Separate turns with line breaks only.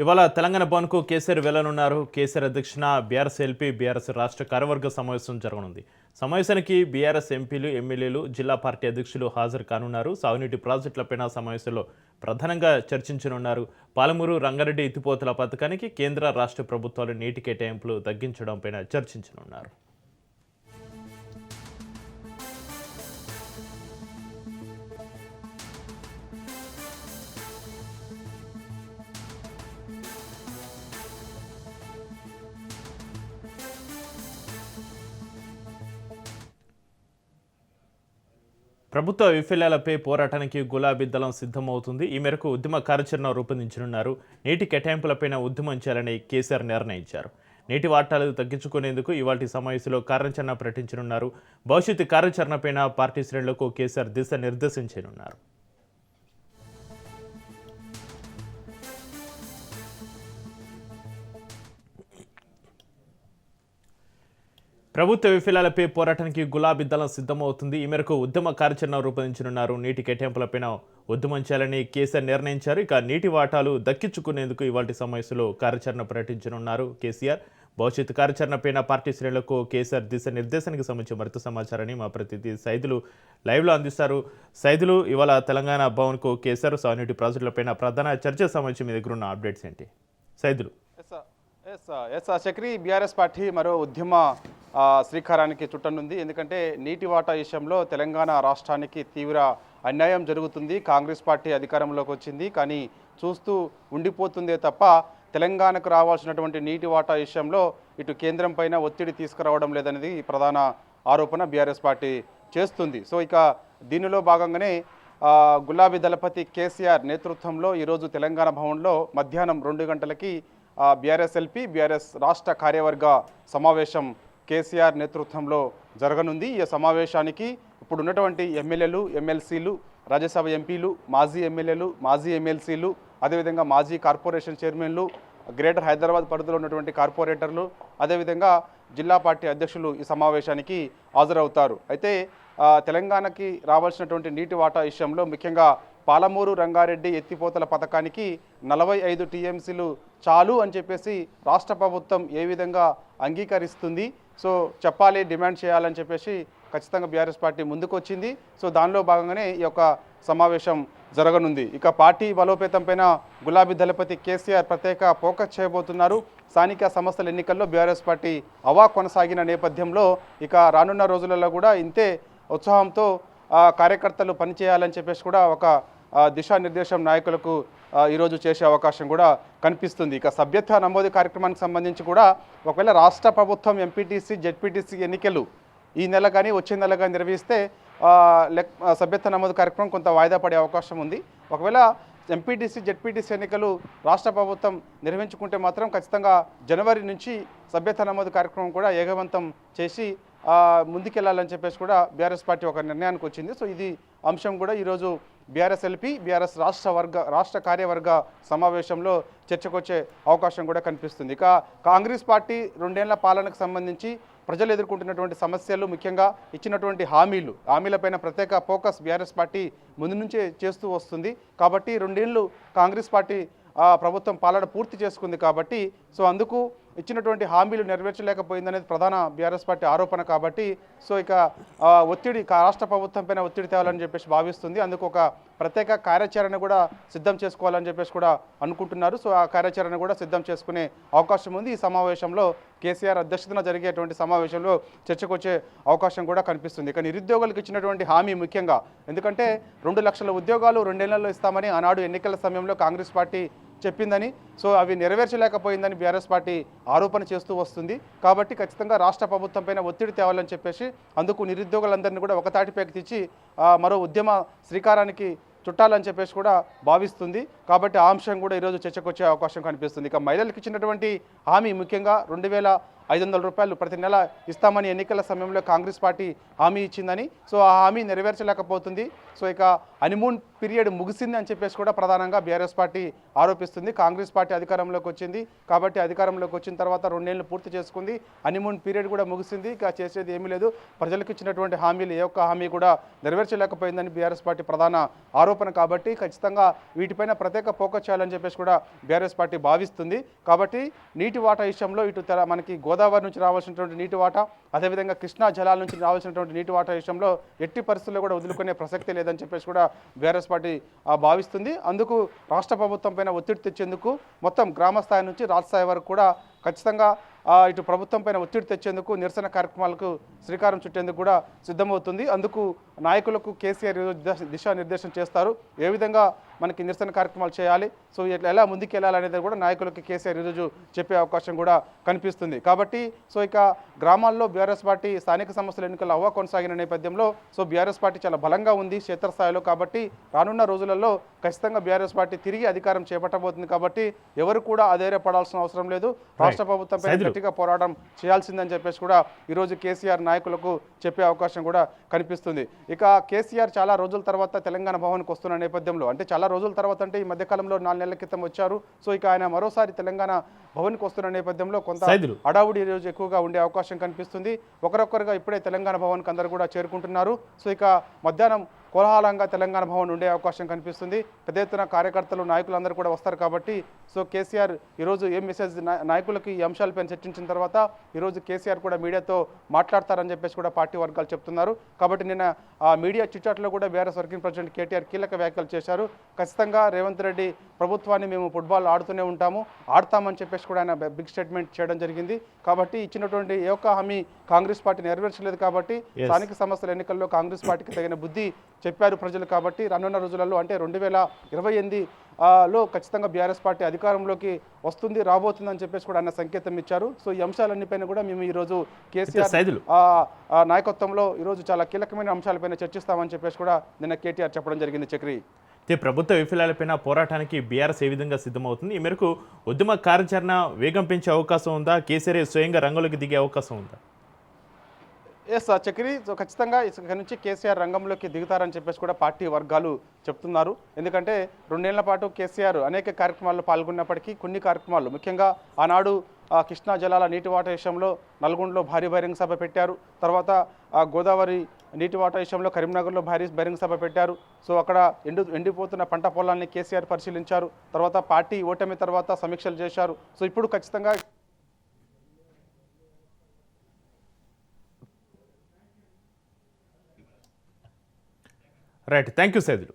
ఇవాళ తెలంగాణ భవన్కు కేసీఆర్ వెళ్ళనున్నారు కేసీఆర్ అధ్యక్షున బీఆర్ఎస్ ఎల్పీ బీఆర్ఎస్ రాష్ట్ర కార్యవర్గ సమావేశం జరగనుంది. సమావేశానికి బీఆర్ఎస్ ఎంపీలు ఎమ్మెల్యేలు జిల్లా పార్టీ అధ్యక్షులు హాజరు కానున్నారు. సాగునీటి ప్రాజెక్టులపైన సమావేశంలో ప్రధానంగా చర్చించనున్నారు. పాలమూరు రంగారెడ్డి ఎత్తిపోతల పథకానికి కేంద్ర రాష్ట్ర ప్రభుత్వాలు నీటి కేటాయింపులు తగ్గించడంపైన చర్చించనున్నారు. ప్రభుత్వ వైఫల్యాలపై పోరాటానికి గులాబీ దళం సిద్ధమవుతుంది. ఈ మేరకు ఉద్యమ కార్యాచరణ రూపొందించనున్నారు. నీటి కేటాయింపులపైన ఉద్యమం చేయాలని కేసీఆర్ నిర్ణయించారు. నీటి వాటాలు తగ్గించుకునేందుకు ఇవాటి సమావేశంలో కార్యాచరణ ప్రకటించనున్నారు. భవిష్యత్తు కార్యాచరణపైన పార్టీ శ్రేణులకు కేసీఆర్ దిశ నిర్దేశించనున్నారు. ప్రభుత్వ విఫలాలపై పోరాటానికి గులాబీ దళం సిద్ధమవుతుంది. ఈ మేరకు ఉద్యమ కార్యాచరణ రూపొందించనున్నారు. నీటి కేటాయింపులపైన ఉద్యమం చేయాలని కేసీఆర్ నిర్ణయించారు. ఇక నీటి వాటాలు దక్కించుకునేందుకు ఇవాటి సమావేశంలో కార్యాచరణ ప్రకటించనున్నారు కేసీఆర్. భవిష్యత్ కార్యాచరణపైన పార్టీ శ్రేణులకు కేసీఆర్ దిశ నిర్దేశానికి సంబంధించి మరింత సమాచారాన్ని మా ప్రతినిధి సైదులు లైవ్లో అందిస్తారు. సైదులు ఇవాళ తెలంగాణ భవన్కు కేసీఆర్ సాగునీటి ప్రాజెక్టులపైన ప్రధాన చర్చ సంబంధించి మీ దగ్గర ఉన్న అప్డేట్స్ ఏంటి? Saidulu.
Yes yes yes Chakri BRS party మరో ఉద్యమ శ్రీకారానికి చుట్టనుంది. ఎందుకంటే నీటి వాటా విషయంలో తెలంగాణ రాష్ట్రానికి తీవ్ర అన్యాయం జరుగుతుంది. కాంగ్రెస్ పార్టీ అధికారంలోకి వచ్చింది. కానీ చూస్తూ ఉండిపోతుందే తప్ప తెలంగాణకు రావాల్సినటువంటి నీటి వాటా విషయంలో ఇటు కేంద్రం పైన ఒత్తిడి తీసుకురావడం లేదనేది ప్రధాన ఆరోపణ బీఆర్ఎస్ పార్టీ చేస్తుంది. సో ఇక దీనిలో భాగంగానే గులాబీ దళపతి కేసీఆర్ నేతృత్వంలో ఈరోజు తెలంగాణ భవన్లో మధ్యాహ్నం రెండు గంటలకి బీఆర్ఎస్ ఎల్పీ బీఆర్ఎస్ రాష్ట్ర కార్యవర్గ సమావేశం కేసీఆర్ నేతృత్వంలో జరగనుంది. ఈ సమావేశానికి ఇప్పుడు ఉన్నటువంటి ఎమ్మెల్యేలు ఎమ్మెల్సీలు రాజ్యసభ ఎంపీలు మాజీ ఎమ్మెల్యేలు మాజీ ఎమ్మెల్సీలు అదేవిధంగా మాజీ కార్పొరేషన్ చైర్మన్లు గ్రేటర్ హైదరాబాద్ పరిధిలో ఉన్నటువంటి కార్పొరేటర్లు అదేవిధంగా జిల్లా పార్టీ అధ్యక్షులు ఈ సమావేశానికి హాజరవుతారు. అయితే తెలంగాణకి రావాల్సినటువంటి నీటి వాటా విషయంలో ముఖ్యంగా పాలమూరు రంగారెడ్డి ఎత్తిపోతల పథకానికి నలభై ఐదు టీఎంసీలు చాలు అని చెప్పేసి రాష్ట్ర ప్రభుత్వం ఏ విధంగా అంగీకరిస్తుంది. సో చెప్పాలి డిమాండ్ చేయాలని చెప్పేసి ఖచ్చితంగా బీఆర్ఎస్ పార్టీ ముందుకొచ్చింది. సో దానిలో భాగంగానే ఈ యొక్క సమావేశం జరగనుంది. ఇక పార్టీ బలోపేతం పైన గులాబీ దళపతి కేసీఆర్ ప్రత్యేక ఫోకస్ చేయబోతున్నారు. స్థానిక సంస్థల ఎన్నికల్లో బీఆర్ఎస్ పార్టీ అవా కొనసాగిన నేపథ్యంలో ఇక రానున్న రోజులలో కూడా ఇంతే ఉత్సాహంతో కార్యకర్తలు పనిచేయాలని చెప్పేసి కూడా ఒక దిశానిర్దేశం నాయకులకు ఈరోజు చేసే అవకాశం కూడా కనిపిస్తుంది. ఇక సభ్యత్వ నమోదు కార్యక్రమానికి సంబంధించి కూడా ఒకవేళ రాష్ట్ర ప్రభుత్వం ఎంపీటీసీ జెడ్పీటీసీ ఎన్నికలు ఈ నెల కానీ వచ్చే నెల కానీ నిర్వహిస్తే లెక్ సభ్యత్వ నమోదు కార్యక్రమం కొంత వాయిదా పడే అవకాశం ఉంది. ఒకవేళ ఎంపీటీసీ జెడ్పీటీసీ ఎన్నికలు రాష్ట్ర ప్రభుత్వం నిర్వహించుకుంటే మాత్రం ఖచ్చితంగా జనవరి నుంచి సభ్యత్వ నమోదు కార్యక్రమం కూడా ఏగవంతం చేసి ముందుకెళ్ళాలని చెప్పేసి కూడా బీఆర్ఎస్ పార్టీ ఒక నిర్ణయానికి వచ్చింది. సో ఇది అంశం కూడా ఈరోజు బీఆర్ఎస్ ఎల్పీ బీఆర్ఎస్ రాష్ట్ర వర్గ రాష్ట్ర కార్యవర్గ సమావేశంలో చర్చకొచ్చే అవకాశం కూడా కనిపిస్తుంది. ఇక కాంగ్రెస్ పార్టీ రెండేళ్ళ పాలనకు సంబంధించి ప్రజలు ఎదుర్కొంటున్నటువంటి సమస్యలు ముఖ్యంగా ఇచ్చినటువంటి హామీలు హామీలపైన ప్రత్యేక ఫోకస్ బీఆర్ఎస్ పార్టీ ముందు నుంచే చేస్తూ వస్తుంది. కాబట్టి రెండేళ్ళు కాంగ్రెస్ పార్టీ ప్రభుత్వం పాలన పూర్తి చేసుకుంది కాబట్టి సో అందుకు ఇచ్చినటువంటి హామీలు నెరవేర్చలేకపోయిందనేది ప్రధాన బీఆర్ఎస్ పార్టీ ఆరోపణ కాబట్టి సో ఇక ఒత్తిడి రాష్ట్ర ప్రభుత్వం పైన ఒత్తిడి తేవాలని చెప్పేసి భావిస్తుంది. అందుకు ఒక ప్రత్యేక కార్యాచరణ కూడా సిద్ధం చేసుకోవాలని చెప్పేసి కూడా అనుకుంటున్నారు. సో ఆ కార్యాచరణ కూడా సిద్ధం చేసుకునే అవకాశం ఉంది. ఈ సమావేశంలో కేసీఆర్ అధ్యక్షతన జరిగేటువంటి సమావేశంలో చర్చకు వచ్చే అవకాశం కూడా కనిపిస్తుంది. ఇక నిరుద్యోగులకు ఇచ్చినటువంటి హామీ ముఖ్యంగా ఎందుకంటే రెండు లక్షల ఉద్యోగాలు రెండేళ్ళలో ఇస్తామని ఆనాడు ఎన్నికల సమయంలో కాంగ్రెస్ పార్టీ చెప్పిందని. సో అవి నెరవేర్చలేకపోయిందని బీఆర్ఎస్ పార్టీ ఆరోపణ చేస్తూ వస్తుంది. కాబట్టి ఖచ్చితంగా రాష్ట్ర ప్రభుత్వంపైన ఒత్తిడి తేవాలని చెప్పేసి అందుకు నిరుద్యోగులందరినీ కూడా ఒక తాటిపైకి తెచ్చి మరో ఉద్యమ శ్రీకారానికి చుట్టాలని చెప్పేసి కూడా భావిస్తుంది. కాబట్టి ఆ అంశం కూడా ఈరోజు చర్చకు వచ్చే అవకాశం కనిపిస్తుంది. ఇక మహిళలకు ఇచ్చినటువంటి హామీ ముఖ్యంగా రెండు వేల ఐదు వందల రూపాయలు ప్రతి నెల ఇస్తామని ఎన్నికల సమయంలో కాంగ్రెస్ పార్టీ హామీ ఇచ్చిందని. సో ఆ హామీ నెరవేర్చలేకపోతుంది. సో ఇక హనీమూన్ పీరియడ్ ముగిసింది అని చెప్పేసి కూడా ప్రధానంగా బీఆర్ఎస్ పార్టీ ఆరోపిస్తుంది. కాంగ్రెస్ పార్టీ అధికారంలోకి వచ్చింది. కాబట్టి అధికారంలోకి వచ్చిన తర్వాత రెండేళ్ళు పూర్తి చేసుకుంది. హనీమూన్ పీరియడ్ కూడా ముగిసింది. ఇక చేసేది ఏమీ లేదు. ప్రజలకు ఇచ్చినటువంటి హామీలు ఏ ఒక్క హామీ కూడా నెరవేర్చలేకపోయిందని బీఆర్ఎస్ పార్టీ ప్రధాన ఆరోపణ. కాబట్టి ఖచ్చితంగా వీటిపైన ప్రత్యేక ఫోకస్ చేయాలని చెప్పేసి కూడా బీఆర్ఎస్ పార్టీ భావిస్తుంది. కాబట్టి నీటి వాటా విషయంలో ఇటు మనకి గోదావరి నుంచి రావాల్సినటువంటి నీటి వాటా అదేవిధంగా కృష్ణా జలాల నుంచి రావాల్సినటువంటి నీటి వాటా విషయంలో ఎట్టి పరిస్థితుల్లో కూడా వదులుకునే ప్రసక్తి లేదని చెప్పేసి కూడా బీఆర్ఎస్ పార్టీ భావిస్తుంది. అందుకు రాష్ట్ర ప్రభుత్వం పైన ఒత్తిడి తెచ్చేందుకు మొత్తం గ్రామ స్థాయి నుంచి రాష్ట్ర స్థాయి వరకు కూడా ఖచ్చితంగా ఇటు ప్రభుత్వం పైన ఒత్తిడి తెచ్చేందుకు నిరసన కార్యక్రమాలకు శ్రీకారం చుట్టేందుకు కూడా సిద్ధమవుతుంది. అందుకు నాయకులకు కేసీఆర్ ఈరోజు దిశ- దిశానిర్దేశం చేస్తారు. ఏ విధంగా మనకి నిరసన కార్యక్రమాలు చేయాలి? సో ఎట్లా ఎలా ముందుకు వెళ్ళాలనేది కూడా నాయకులకు కేసీఆర్ ఈరోజు చెప్పే అవకాశం కూడా కనిపిస్తుంది. కాబట్టి సో ఇక గ్రామాల్లో బీఆర్ఎస్ పార్టీ స్థానిక సంస్థల ఎన్నికలు అవ్వ కొనసాగిన నేపథ్యంలో సో బీఆర్ఎస్ పార్టీ చాలా బలంగా ఉంది క్షేత్రస్థాయిలో కాబట్టి రానున్న రోజులలో ఖచ్చితంగా బీఆర్ఎస్ పార్టీ తిరిగి అధికారం చేపట్టబోతుంది కాబట్టి ఎవరు కూడా అధైర్యపడాల్సిన అవసరం లేదు. రాష్ట్ర ప్రభుత్వం పైన
సైదులు.
గట్టిగా పోరాటం చేయాల్సిందని చెప్పేసి కూడా ఈరోజు కేసీఆర్ నాయకులకు చెప్పే అవకాశం కూడా కనిపిస్తుంది. ఇక కేసీఆర్ చాలా రోజుల తర్వాత తెలంగాణ భవన్కి వస్తున్న నేపథ్యంలో అంటే చాలా రోజుల తర్వాత అంటే ఈ మధ్యకాలంలో నాలుగు నెలల క్రితం వచ్చారు. సో ఇక ఆయన మరోసారి తెలంగాణ భవన్కి వస్తున్న నేపథ్యంలో కొంత. అడావుడి ఈరోజు ఎక్కువగా ఉండే అవకాశం కనిపిస్తుంది. ఒకరొకరుగా ఇప్పుడే తెలంగాణ భవన్కి అందరూ కూడా చేరుకుంటున్నారు. సో ఇక మధ్యాహ్నం కోలాహలంగా తెలంగాణ భవన్ ఉండే అవకాశం కనిపిస్తుంది. పెద్ద ఎత్తున కార్యకర్తలు నాయకులందరూ కూడా వస్తారు కాబట్టి సో కేసీఆర్ ఈరోజు ఏం మెసేజ్ నాయకులకి ఈ అంశాలపైన చర్చించిన తర్వాత ఈరోజు కేసీఆర్ కూడా మీడియాతో మాట్లాడతారని చెప్పేసి కూడా పార్టీ వర్గాలు చెప్తున్నారు. కాబట్టి నిన్న ఆ మీడియా చిట్చాట్లో కూడా బీఆర్ఎస్ వర్కింగ్ ప్రెసిడెంట్ కేటీఆర్ కీలక వ్యాఖ్యలు చేశారు. ఖచ్చితంగా రేవంత్ రెడ్డి ప్రభుత్వాన్ని మేము ఫుట్బాల్ ఆడుతూనే ఉంటాము ఆడతామని చెప్పేసి కూడా ఆయన బిగ్ స్టేట్మెంట్ చేయడం జరిగింది. కాబట్టి ఇచ్చినటువంటి ఏ ఒక్క హామీ కాంగ్రెస్ పార్టీ నెరవేర్చలేదు కాబట్టి. స్థానిక సంస్థల ఎన్నికల్లో కాంగ్రెస్ పార్టీకి తగిన బుద్ధి చెప్పారు ప్రజలు కాబట్టి రానున్న రోజులలో అంటే రెండు వేల ఇరవై ఎనిమిది లో ఖచ్చితంగా బీఆర్ఎస్ పార్టీ అధికారంలోకి వస్తుంది రాబోతుందని చెప్పేసి కూడా ఆయన సంకేతం ఇచ్చారు. సో ఈ అంశాలన్నిపైన కూడా మేము ఈరోజు కేసీఆర్ నాయకత్వంలో ఈరోజు చాలా కీలకమైన అంశాలపైన చర్చిస్తామని చెప్పేసి కూడా నిన్న కేటీఆర్ చెప్పడం జరిగింది చక్రి.
అయితే ప్రభుత్వ విఫలాలపైన పోరాటానికి బీఆర్ఎస్ ఏ విధంగా సిద్ధమవుతుంది? ఈ మేరకు ఉద్యమ కార్యాచరణ వేగం పెంచే అవకాశం ఉందా? కేసీఆర్ స్వయంగా రంగంలోకి దిగే అవకాశం ఉందా?
ఎస్ చక్రి. ఖచ్చితంగా ఇక్కడ నుంచి కేసీఆర్ రంగంలోకి దిగుతారని చెప్పేసి కూడా పార్టీ వర్గాలు చెప్తున్నారు. ఎందుకంటే రెండేళ్ళ పాటు కేసీఆర్ అనేక కార్యక్రమాల్లో పాల్గొన్నప్పటికీ కొన్ని కార్యక్రమాలు ముఖ్యంగా ఆనాడు ఆ, కృష్ణా జలాల నీటి వాటా విషయంలో నల్గొండలో భారీ బహిరంగ సభ పెట్టారు. తర్వాత గోదావరి నీటి వాటా విషయంలో కరీంనగర్లో భారీ బహిరంగ సభ పెట్టారు. సో అక్కడ ఎండు ఎండిపోతున్న పంట పొలాన్ని కేసీఆర్ పరిశీలించారు. తర్వాత పార్టీ ఓటమి తర్వాత సమీక్షలు చేశారు. సో ఇప్పుడు ఖచ్చితంగా
రైట్ థ్యాంక్ యూ సైదులు